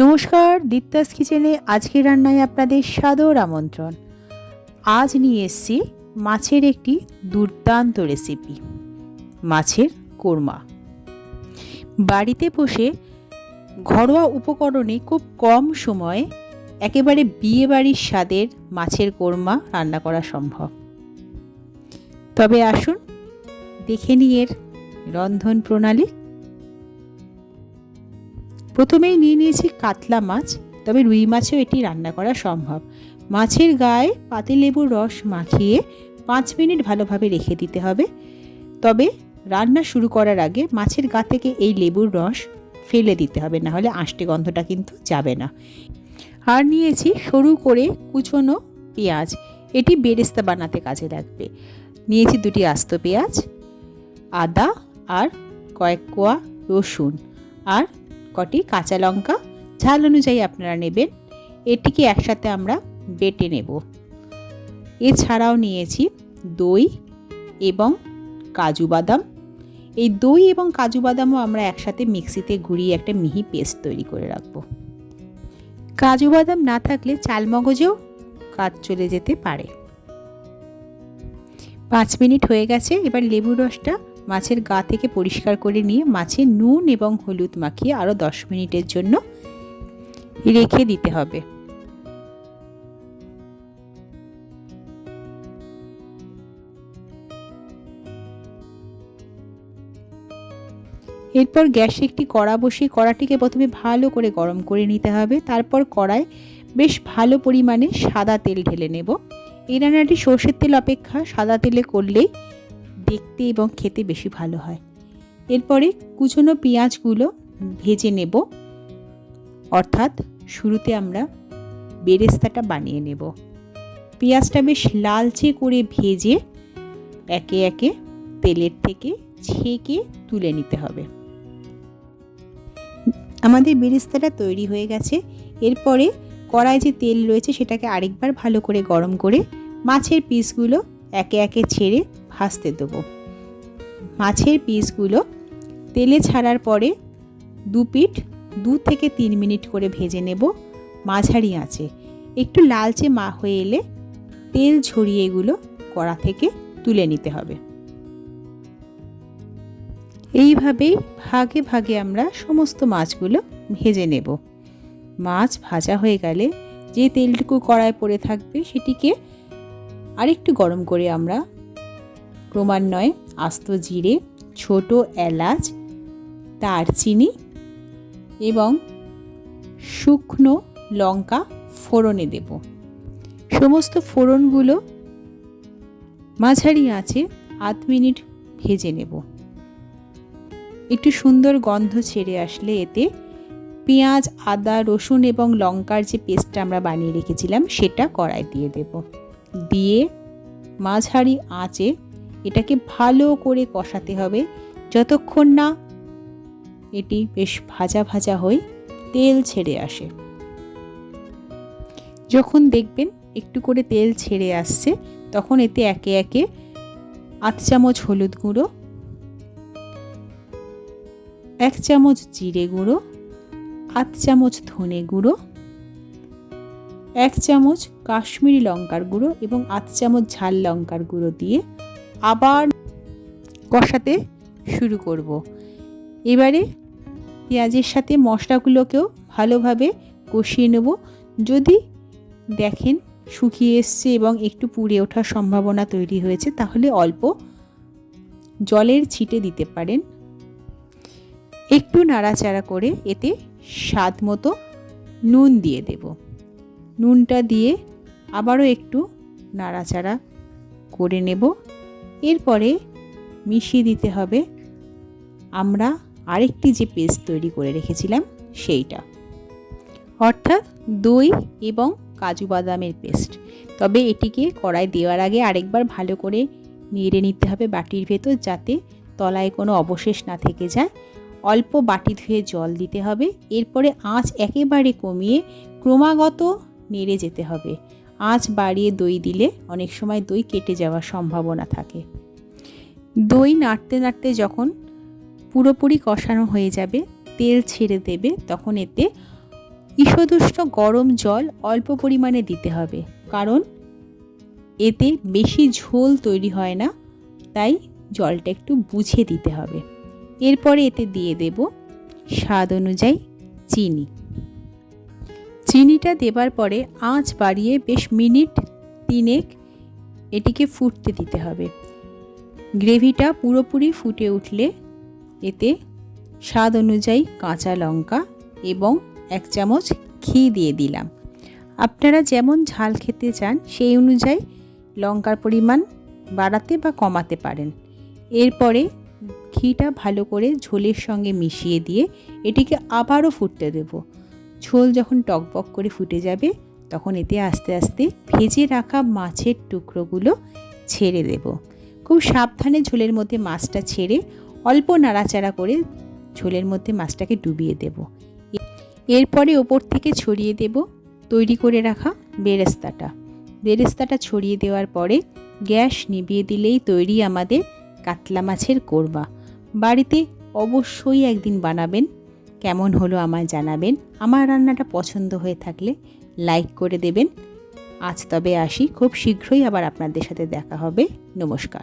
নমস্কার, দীপ্তাস কিচেনে আজকে রান্নায় আপনাদের সাদর আমন্ত্রণ। আজ নিয়ে এসেছি মাছের একটি দুর্দান্ত রেসিপি, মাছের কোরমা। বাড়িতে বসে ঘরোয়া উপকরণে খুব কম সময়ে একেবারে বিয়ে বাড়ির স্বাদের মাছের কোরমা রান্না করা সম্ভব। তবে আসুন, দেখে নিয়ে এর রন্ধন প্রণালী প্রথমেই নিয়ে নিয়েছি কাতলা মাছ, তবে রুই মাছেও এটি রান্না করা সম্ভব। মাছের গায়ে পাতিলেবুর রস মাখিয়ে পাঁচ মিনিট ভালোভাবে রেখে দিতে হবে। তবে রান্না শুরু করার আগে মাছের গা থেকে এই লেবুর রস ফেলে দিতে হবে না হলে আষ্টে গন্ধটা কিন্তু যাবে না। আর নিয়েছি সরু করে কুচনো পেঁয়াজ। এটি বেরেস্তা বানাতে কাজে লাগবে। নিয়েছি দুটি আস্ত পেঁয়াজ, আদা আর কয়েক কোয়া রসুন। আর কটি কাঁচা লঙ্কা। ঝাল অনুযায়ী আপনারা নেবেন। এটিকে একসাথে আমরা বেটে নেব। এছাড়াও নিয়েছি দই এবং কাজু বাদাম। এই দই এবং কাজু বাদামও আমরা একসাথে মিক্সিতে ঘুরিয়ে একটা মিহি পেস্ট তৈরি করে রাখব। কাজু বাদাম না থাকলে চালমগজেও কাজ চলে যেতে পারে। পাঁচ মিনিট হয়ে গেছে। এবার লেবু রসটা মাছের গা থেকে পরিষ্কার করে নিয়ে মাছে নুন এবং হলুদ মাখিয়ে আরও দশ মিনিটের জন্য রেখে দিতে হবে। এরপর গ্যাসে একটি কড়া বসিয়ে কড়াটিকে প্রথমে ভালো করে গরম করে নিতে হবে। তারপর কড়ায় বেশ ভালো পরিমাণে সাদা তেল ঢেলে নেব। এই রান্নাটি সর্ষের তেল অপেক্ষা। সাদা তেলে করলেই দেখতে এবং খেতে বেশি ভালো হয়। এরপরে কুচনো পেঁয়াজগুলো ভেজে নেব। অর্থাৎ শুরুতে আমরা বেরেস্তাটা বানিয়ে নেব। পেঁয়াজটা বেশ লালচে করে ভেজে একে একে তেলের থেকে ছেঁকে তুলে নিতে হবে। আমাদের বেরেস্তাটা তৈরি হয়ে গেছে। এরপরে কড়ায় যে তেল রয়েছে সেটাকে আরেকবার ভালো করে গরম করে মাছের পিসগুলো একে একে ছেড়ে ভাজতে দেবো। মাছের পিসগুলো তেলে ছাড়ার পরে দু পিঠ দু থেকে তিন মিনিট করে ভেজে নেব। মাঝারি আঁচে। একটু লালচে মা হয়ে এলে তেল ঝরিয়ে এগুলো কড়া থেকে তুলে নিতে হবে। এইভাবেই ভাগে ভাগে আমরা সমস্ত মাছগুলো ভেজে নেব। মাছ ভাজা হয়ে গেলে যে তেলটুকু কড়ায় পড়ে থাকবে সেটিকে আরেকটু গরম করে আমরা ক্রমান্বয়ে আস্ত জিরে, ছোট এলাচ, দারচিনি এবং শুকনো লঙ্কা ফোড়নে দেব। সমস্ত ফোড়নগুলো মাঝারি আঁচে আধ মিনিট ভেজে নেব। একটু সুন্দর গন্ধ ছেড়ে আসলে এতে পেঁয়াজ, আদা, রসুন এবং লঙ্কার যে পেস্টটা আমরা বানিয়ে রেখেছিলাম, সেটা কড়াই দিয়ে দেব। দিয়ে মাঝারি আঁচে এটাকে ভালো করে কষাতে হবে। যতক্ষণ না এটি বেশ ভাজা ভাজা হয়ে তেল ছেড়ে আসে। যখন দেখবেন একটু করে তেল ছেড়ে আসছে, তখন এতে একে একে আধ চামচ হলুদ গুঁড়ো, এক চামচ জিরে গুঁড়ো, আধ চামচ ধনে গুঁড়ো, এক চামচ কাশ্মীরি লঙ্কার গুঁড়ো এবং আধ চামচ ঝাল লঙ্কার গুঁড়ো দিয়ে আবার কষাতে শুরু করব। এবারে পেঁয়াজের সাথে মশলাগুলোকেও ভালোভাবে কষিয়ে নেব। যদি দেখেন শুকিয়ে এসছে এবং একটু পুড়ে ওঠার সম্ভাবনা তৈরি হয়েছে, তাহলে অল্প জলের ছিটে দিতে পারেন। একটু নাড়াচাড়া করে এতে স্বাদ মতো নুন দিয়ে দেব। নুনটা দিয়ে আবারও একটু নাড়াচাড়া করে নেব। এরপরে মিশিয়ে দিতে হবে। আমরা আরেকটি যে পেস্ট তৈরি করে রেখেছিলাম সেইটা। অর্থাৎ দই এবং কাজু বাদামের পেস্ট। তবে এটিকে কড়াই দেওয়ার আগে আরেকবার ভালো করে নেড়ে নিতে হবে বাটির ভেতর যাতে তলায় কোনো অবশেষ না থেকে যায়। অল্প বাটি ধুয়ে জল দিতে হবে। এরপরে আঁচ একেবারে কমিয়ে ক্রমাগত নেড়ে যেতে হবে। আঁচ বাড়িয়ে দই দিলে অনেক সময় দই কেটে যাওয়ার সম্ভাবনা থাকে। দই নাড়তে নাড়তে যখন পুরোপুরি কষানো হয়ে যাবে, তেল ছেড়ে দেবে, তখন এতে ঈষদুষ্ণ গরম জল অল্প পরিমাণে দিতে হবে। কারণ এতে বেশি ঝোল তৈরি হয় না, তাই জলটা একটু বুঝে দিতে হবে। এরপরে এতে দিয়ে দেব স্বাদ অনুযায়ী চিনি। চিনিটা দেবার পরে আঁচ বাড়িয়ে বেশ মিনিট তিনেক এটিকে ফুটতে দিতে হবে। গ্রেভিটা পুরোপুরি ফুটে উঠলে এতে স্বাদ অনুযায়ী কাঁচা লঙ্কা এবং এক চামচ ঘি দিয়ে দিলাম। আপনারা যেমন ঝাল খেতে চান সেই অনুযায়ী লঙ্কার পরিমাণ বাড়াতে বা কমাতে পারেন। এরপরে ঘিটা ভালো করে ঝোলের সঙ্গে মিশিয়ে দিয়ে এটিকে আবারও ফুটতে দেব। ঝোল যখন টকবক করে ফুটে যাবে, তখন এতে আস্তে আস্তে ভেজে রাখা মাছের টুকরোগুলো ছেড়ে দেব। খুব সাবধানে ঝোলের মধ্যে মাছটা ছেড়ে অল্প নাড়াচাড়া করে ঝোলের মধ্যে মাছটাকে ডুবিয়ে দেব। এরপরে ওপর থেকে ছড়িয়ে দেব তৈরি করে রাখা বেরেস্তাটা। বেরেস্তাটা ছড়িয়ে দেওয়ার পরে গ্যাস নিভিয়ে দিলেই তৈরি আমাদের কাতলা মাছের কোরমা। বাড়িতে অবশ্যই একদিন বানাবেন কেমন হলো আমায় জানাবেন। আমার রান্নাটা পছন্দ হয়ে থাকলে লাইক করে দেবেন। আজ তবে আসি। খুব শীঘ্রই আবার আপনাদের সাথে দেখা হবে। নমস্কার।